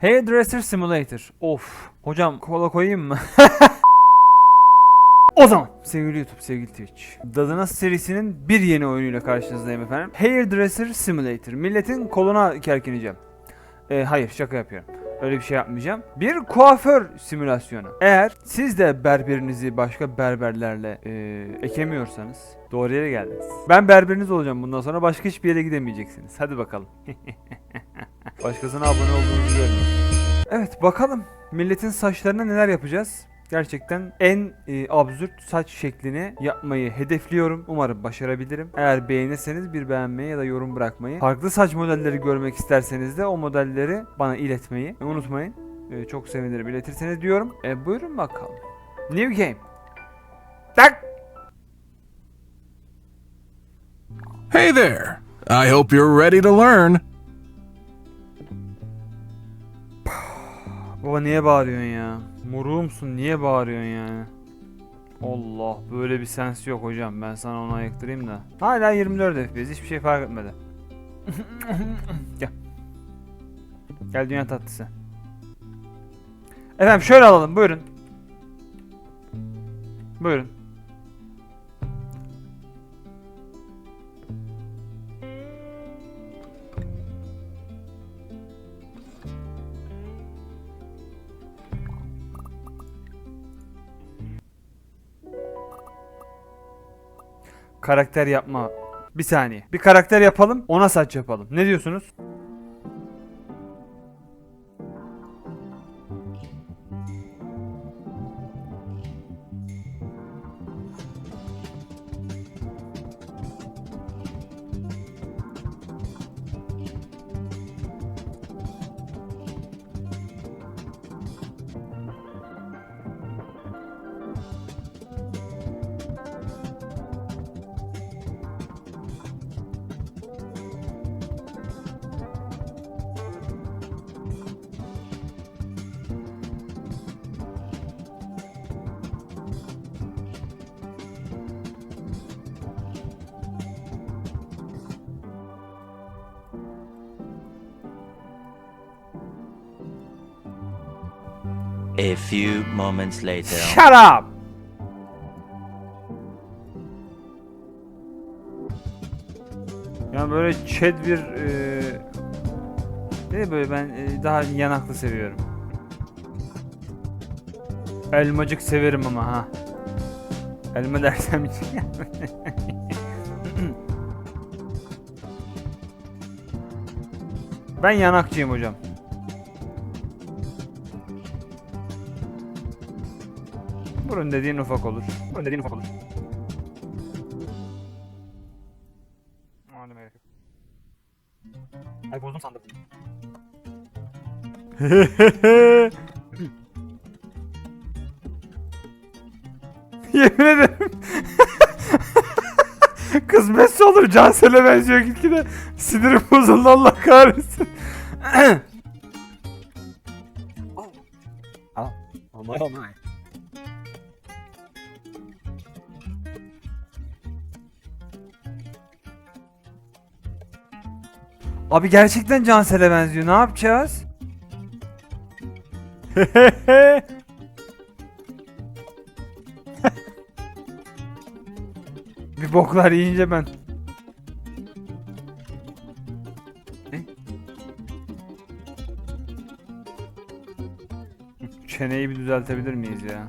Hairdresser Simulator. Of. Hocam kola koyayım mı? O zaman sevgili YouTube, sevgili Twitch. Dadınas serisinin bir yeni oyunuyla karşınızdayım efendim. Hairdresser Simulator. Milletin koluna kerkineceğim. Ee, hayır şaka yapıyorum. Öyle bir şey yapmayacağım. Bir kuaför simülasyonu. Eğer siz de berberinizi başka berberlerle e, ekemiyorsanız doğru yere geldiniz. Ben berberiniz olacağım bundan sonra başka hiçbir yere gidemeyeceksiniz. Hadi bakalım. Başkasına abone olduğunuzu görmeyin. Evet bakalım milletin saçlarına neler yapacağız? Gerçekten en e, absürt saç şeklini yapmayı hedefliyorum. Umarım başarabilirim. Eğer beğenirseniz bir beğenmeyi ya da yorum bırakmayı. Farklı saç modelleri görmek isterseniz de o modelleri bana iletmeyi unutmayın. E, çok sevinirim iletirseniz diyorum. E, buyurun bakalım. New game. Tak. Hey there! I hope you're ready to learn. Baba niye bağırıyorsun ya? Muruğumsun niye bağırıyorsun yani? Allah böyle bir sens yok hocam ben sana onu ayıktırayım da. Hala 24 FPS hiçbir şey fark etmedi. Gel. Gel dünya tatlısı. Efendim şöyle alalım buyurun. Buyurun. Karakter yapma. Bir saniye. Bir karakter yapalım ona saç yapalım. Ne diyorsunuz? A few moments later. Shut up! Yani böyle chat bir eee ne böyle ben eee, daha yanaklı seviyorum. Elmacık severim ama ha. Elma dersem hiç Ben yanakçıyım hocam. Burun dediğin ufak olur. Burun dediğin ufak olur. Hadi merak etme. Ay bozdum sandım. Yemin ederim. Kız Messi olur Cansel'e benziyor gitgide. Sinirim bozuldu Allah kahretsin. Al. Olmaz. Abi gerçekten Cansel'e benziyor. Ne yapacağız? Bir boklar yiyince ben. Ne? Çeneyi bir düzeltebilir miyiz ya?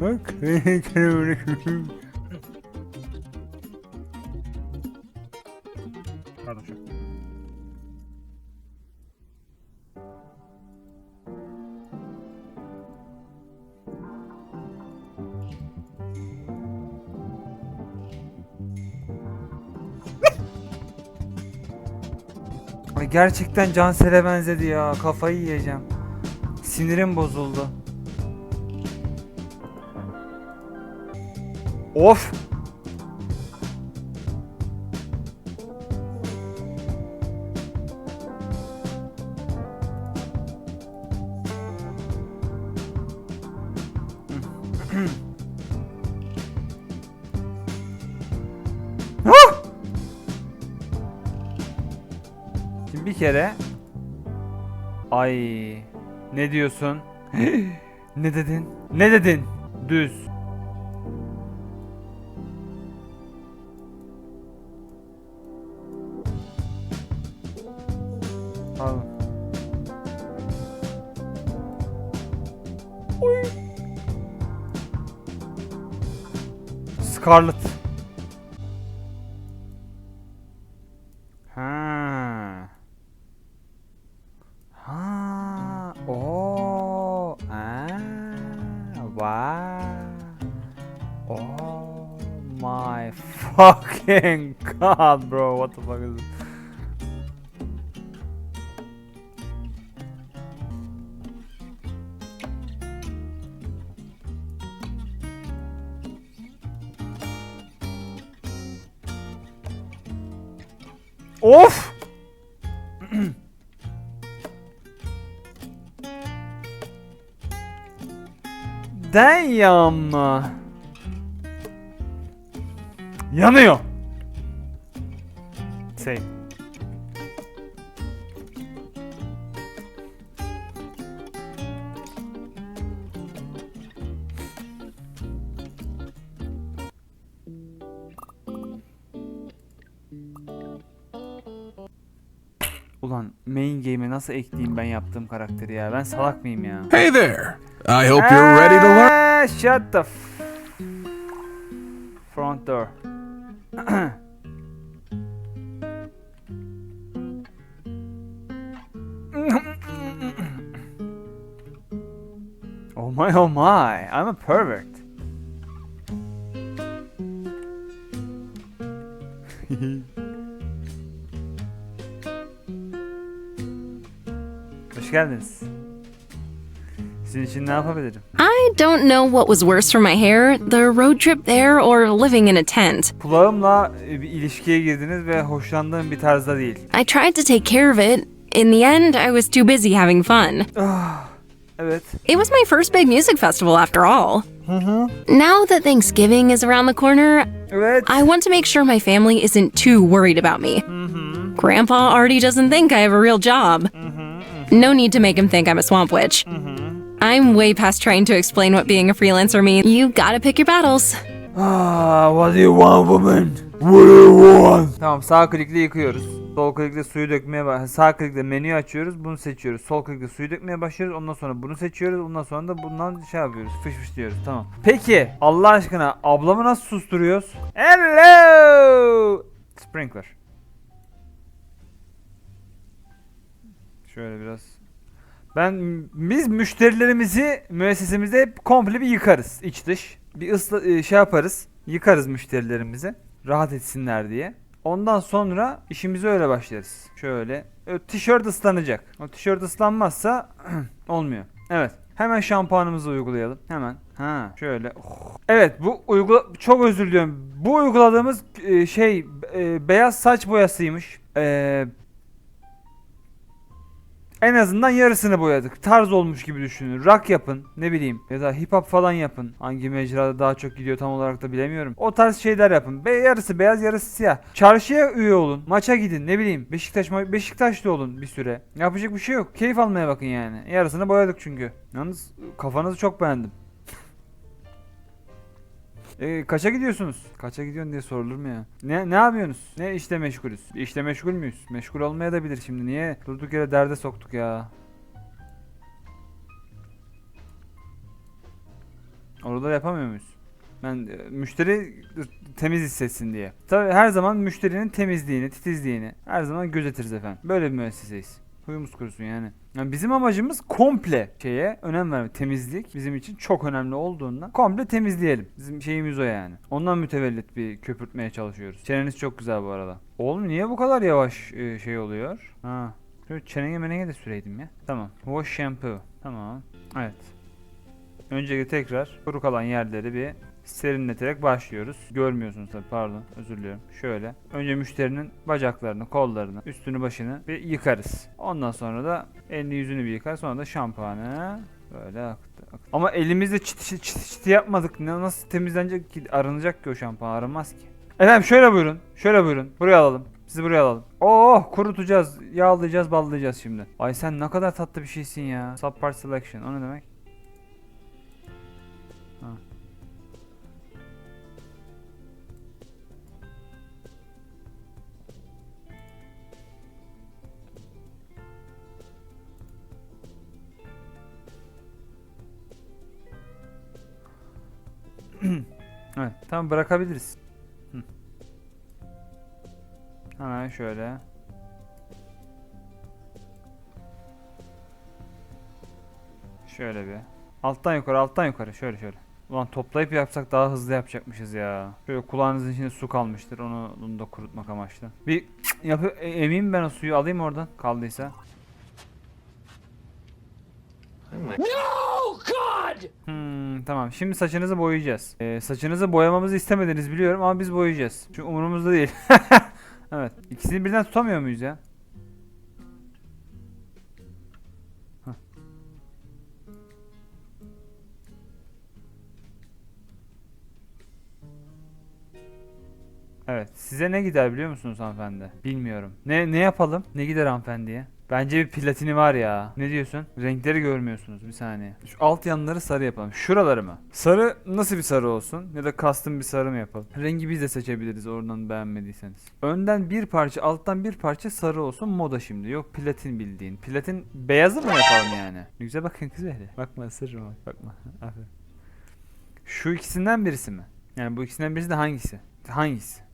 Bak. Pardon şu. Ay gerçekten Cansel'e benzedi ya. Kafayı yiyeceğim. Sinirim bozuldu. Of. Şimdi bir kere Ay ne diyorsun? ne dedin? Ne dedin? Düz. Scarlet. Ha. Ha. Oh. Ah. Wow. Oh my fucking god, bro. What the fuck is this? Damn! Yanıyor. Say. Ulan main game'e nasıl ekleyeyim ben yaptığım karakteri ya? Ben salak mıyım ya? Hey there. I hope you're ready to learn. Ah, Shut the front door. oh my, oh my, I'm a pervert. Hoş geldiniz. Sizin için ne yapabilirim? I don't know what was worse for my hair the road trip there or living in a tent. Kulağımla e, bir ilişkiye girdiniz ve hoşlandığım bir tarzda değil. I tried to take care of it. In the end, I was too busy having fun. Evet. It was my first big music festival after all. Now that Thanksgiving is around the corner, Evet. I want to make sure my family isn't too worried about me. Grandpa already doesn't think I have a real job. No need to make him think I'm a swamp witch. I'm way past trying to explain what being a freelancer means. You gotta pick your battles. Ah, what do you want woman? What do you want? Tamam sağ klikle yıkıyoruz. Sol klikle suyu dökmeye baş. Sağ klikle menüyü açıyoruz. Bunu seçiyoruz. Sol klikle suyu dökmeye başlıyoruz. Ondan sonra bunu seçiyoruz. Ondan sonra da bundan şey yapıyoruz. Fış fış diyoruz. Tamam. Peki Allah aşkına ablamı nasıl susturuyoruz? Hello. Sprinkler. Şöyle biraz ben biz müşterilerimizi müessesemizde komple bir yıkarız iç dış. Bir ısla, e, şey yaparız. Yıkarız müşterilerimizi rahat etsinler diye. Ondan sonra işimize öyle başlarız. Şöyle ö, tişört ıslanacak. O tişört ıslanmazsa olmuyor. Evet. Hemen şampuanımızı uygulayalım. Hemen. Ha, şöyle. Oh. Evet, bu uygula çok özür diliyorum. Bu uyguladığımız e, şey e, beyaz saç boyasıymış. E, en azından yarısını boyadık. Tarz olmuş gibi düşünün. Rock yapın. Ne bileyim. Ya da hip hop falan yapın. Hangi mecrada daha çok gidiyor tam olarak da bilemiyorum. O tarz şeyler yapın. Be yarısı beyaz yarısı siyah. Çarşıya üye olun. Maça gidin. Ne bileyim. Beşiktaş Beşiktaşlı olun bir süre. Yapacak bir şey yok. Keyif almaya bakın yani. Yarısını boyadık çünkü. Yalnız kafanızı çok beğendim. E, kaça gidiyorsunuz? Kaça gidiyorsun diye sorulur mu ya? Ne ne yapıyorsunuz? Ne işte meşgulüz? İşte meşgul müyüz? Meşgul olmaya da bilir şimdi. Niye durduk yere derde soktuk ya? Orada yapamıyor muyuz? Ben e, müşteri temiz hissetsin diye. Tabii her zaman müşterinin temizliğini, titizliğini her zaman gözetiriz efendim. Böyle bir müesseseyiz. Huyumuz kurusun yani. yani. Bizim amacımız komple şeye önem vermek. Temizlik bizim için çok önemli olduğundan komple temizleyelim. Bizim şeyimiz o yani. Ondan mütevellit bir köpürtmeye çalışıyoruz. Çeneniz çok güzel bu arada. Oğlum niye bu kadar yavaş e, şey oluyor? Ha. Şöyle çenenge menenge de süreydim ya. Tamam. Wash shampoo. Tamam. Evet. Öncelikle tekrar kuru kalan yerleri bir serinleterek başlıyoruz. Görmüyorsunuz tabi pardon özür diliyorum. Şöyle önce müşterinin bacaklarını, kollarını, üstünü, başını bir yıkarız. Ondan sonra da elini yüzünü bir yıkar. Sonra da şampuanı böyle aktı. aktı. Ama elimizde çıt çıt çıt çıt yapmadık. Ne nasıl temizlenecek ki? Arınacak ki o şampuan aranmaz ki. Efendim şöyle buyurun. Şöyle buyurun. Buraya alalım. Sizi buraya alalım. Oh kurutacağız, yağlayacağız, ballayacağız şimdi. Ay sen ne kadar tatlı bir şeysin ya. Subpart selection o ne demek? Ha. evet, tamam bırakabiliriz. Hı. Hemen şöyle. Şöyle bir. Alttan yukarı, alttan yukarı. Şöyle şöyle. Ulan toplayıp yapsak daha hızlı yapacakmışız ya. Şöyle kulağınızın içinde su kalmıştır. Onu, onu da kurutmak amaçlı. Bir yapı e- emeyim ben o suyu alayım oradan kaldıysa. Hmm, tamam. Şimdi saçınızı boyayacağız. Ee, saçınızı boyamamızı istemediniz biliyorum ama biz boyayacağız. Çünkü umurumuzda değil. evet. İkisini birden tutamıyor muyuz ya? Evet. Size ne gider biliyor musunuz hanımefendi? Bilmiyorum. Ne ne yapalım? Ne gider hanımefendiye? Bence bir platini var ya. Ne diyorsun? Renkleri görmüyorsunuz. Bir saniye. Şu alt yanları sarı yapalım. Şuraları mı? Sarı nasıl bir sarı olsun? Ya da custom bir sarı mı yapalım? Rengi biz de seçebiliriz oradan beğenmediyseniz. Önden bir parça, alttan bir parça sarı olsun. Moda şimdi. Yok platin bildiğin. Platin beyazı mı yapalım yani? Ne güzel bakın kız öyle. Bakma ısırırım bak. Bakma. Aferin. Şu ikisinden birisi mi? Yani bu ikisinden birisi de hangisi? Hangisi?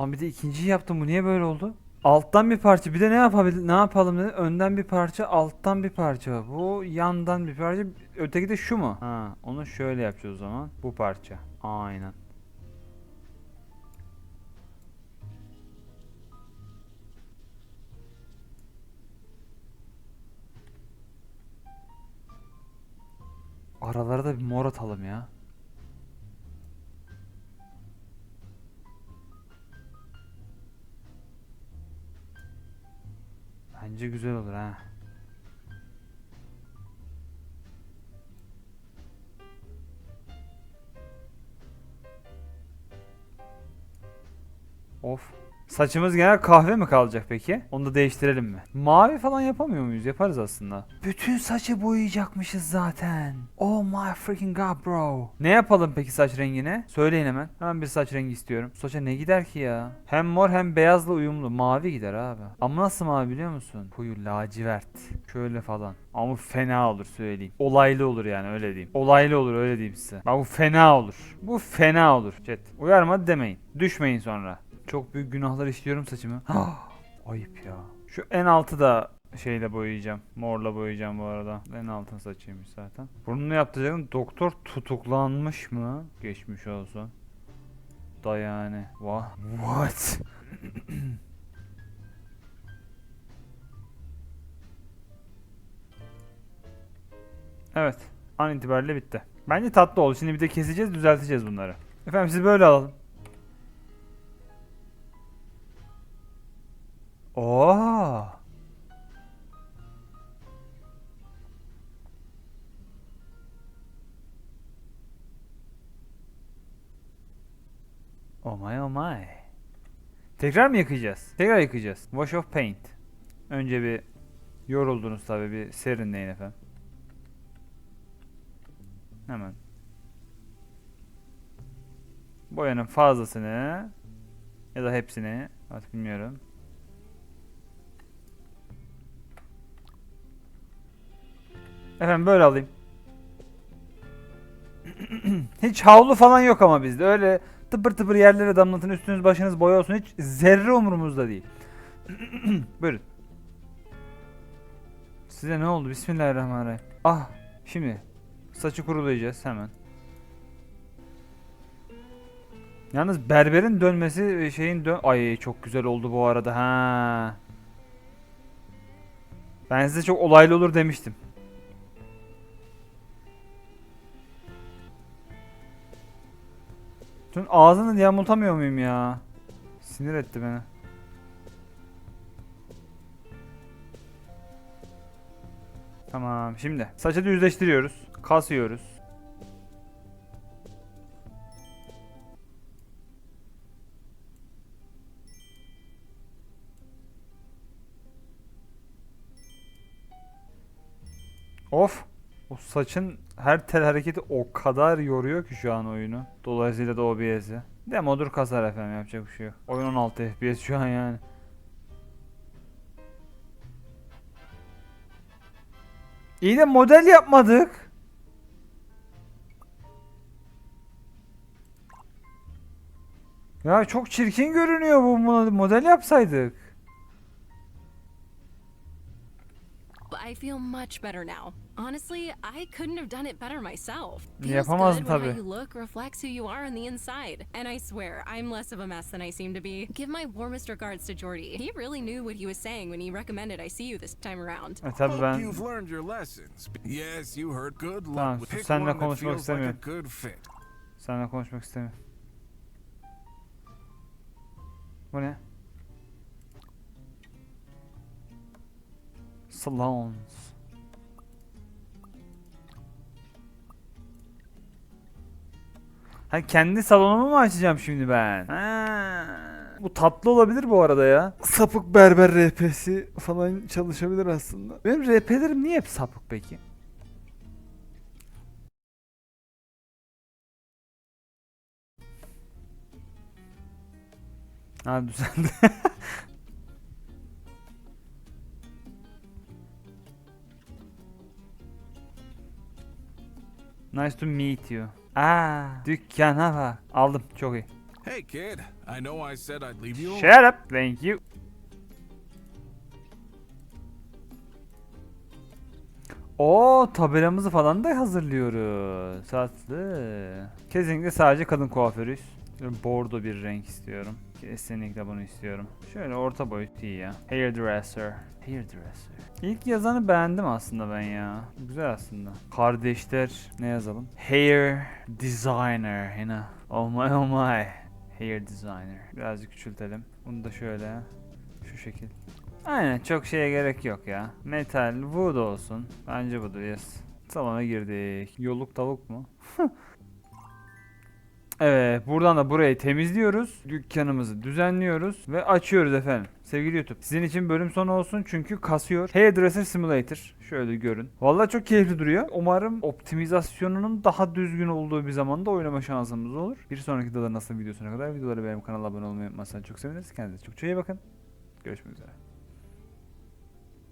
Lan bir de ikinciyi yaptım bu niye böyle oldu? Alttan bir parça bir de ne yapabilir ne yapalım dedi. Önden bir parça alttan bir parça. Bu yandan bir parça öteki de şu mu? Ha onu şöyle yapacağız o zaman. Bu parça. Aynen. Aralara da bir mor atalım ya. Bence güzel olur ha. Of. Saçımız genel kahve mi kalacak peki? Onu da değiştirelim mi? Mavi falan yapamıyor muyuz? Yaparız aslında. Bütün saçı boyayacakmışız zaten. Oh my freaking god bro. Ne yapalım peki saç rengine? Söyleyin hemen. Hemen bir saç rengi istiyorum. Saça ne gider ki ya? Hem mor hem beyazla uyumlu. Mavi gider abi. Ama nasıl mavi biliyor musun? Koyu lacivert. Şöyle falan. Ama fena olur söyleyeyim. Olaylı olur yani öyle diyeyim. Olaylı olur öyle diyeyim size. Bak bu fena olur. Bu fena olur. Chat. Uyarmadı demeyin. Düşmeyin sonra. Çok büyük günahlar işliyorum saçımı. Ayıp ya. Şu en altı da şeyle boyayacağım. Morla boyayacağım bu arada. En altın saçıymış zaten. Burnunu yaptıracaktım. Doktor tutuklanmış mı? Geçmiş olsun. Da yani. Vah. What? evet. An itibariyle bitti. Bence tatlı oldu. Şimdi bir de keseceğiz, düzelteceğiz bunları. Efendim sizi böyle alalım. Tekrar mı yıkayacağız? Tekrar yıkayacağız. Wash of paint. Önce bir yoruldunuz tabi bir serinleyin efendim. Hemen. Boyanın fazlasını ya da hepsini artık bilmiyorum. Efendim böyle alayım. Hiç havlu falan yok ama bizde. Öyle tıpır tıpır yerlere damlatın üstünüz başınız boya olsun. Hiç zerre umurumuzda değil. Buyurun. Size ne oldu? Bismillahirrahmanirrahim. Ah şimdi saçı kurulayacağız hemen. Yalnız berberin dönmesi ve şeyin dön... Ay çok güzel oldu bu arada ha. Ben size çok olaylı olur demiştim. Şunun ağzını yamultamıyor muyum ya? Sinir etti beni. Tamam şimdi saçı düzleştiriyoruz. Kasıyoruz. Of. O saçın her tel hareketi o kadar yoruyor ki şu an oyunu. Dolayısıyla da OBS'i. Demodur kasar efendim yapacak bir şey yok. Oyun 16 FPS şu an yani. İyi de model yapmadık. Ya çok çirkin görünüyor bu model yapsaydık. I feel much better now. Honestly, I couldn't have done it better myself. Feels Yapamazdın good when tabii. how you look reflects who you are on the inside. And I swear, I'm less of a mess than I seem to be. Give my warmest regards to Jordy. He really knew what he was saying when he recommended I see you this time around. E tabi Hope ben you've learned your lessons. Yes, you heard. Good luck. Tamam, with- sus, Pick seninle one that konuşmak feels like a istemiyorum. good fit. seninle konuşmak istemiyorum. Bu ne? Salons. Ha kendi salonumu mu açacağım şimdi ben? Ha. Bu tatlı olabilir bu arada ya. Sapık berber RP'si falan çalışabilir aslında. Benim RP'lerim niye hep sapık peki? Ha düzeldi. nice to meet you. Aa, dükkana bak. Aldım, çok iyi. Hey, kid. I know I said I'd leave you. Shut up. Thank you. O tabelamızı falan da hazırlıyoruz. Tatlı. Kesinlikle sadece kadın kuaförüyüz. Bordo bir renk istiyorum. Kesinlikle bunu istiyorum. Şöyle orta boyut iyi ya. Hairdresser. Hairdresser. İlk yazanı beğendim aslında ben ya. Güzel aslında. Kardeşler ne yazalım? Hair designer. Yine. Oh my oh my. Hair designer. Birazcık küçültelim. Bunu da şöyle. Şu şekil. Aynen çok şeye gerek yok ya. Metal wood olsun. Bence budur yes. Salona girdik. Yolluk tavuk mu? evet buradan da burayı temizliyoruz. Dükkanımızı düzenliyoruz ve açıyoruz efendim. Sevgili YouTube sizin için bölüm sonu olsun çünkü kasıyor. Hairdresser Simulator. Şöyle görün. Vallahi çok keyifli duruyor. Umarım optimizasyonunun daha düzgün olduğu bir zamanda oynama şansımız olur. Bir sonraki Dada Nasıl videosuna kadar videoları benim kanala abone olmayı unutmazsanız çok seviniriz. Kendinize çok iyi bakın. Görüşmek üzere.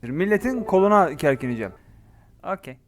Milletin koluna kerkineceğim. Okey.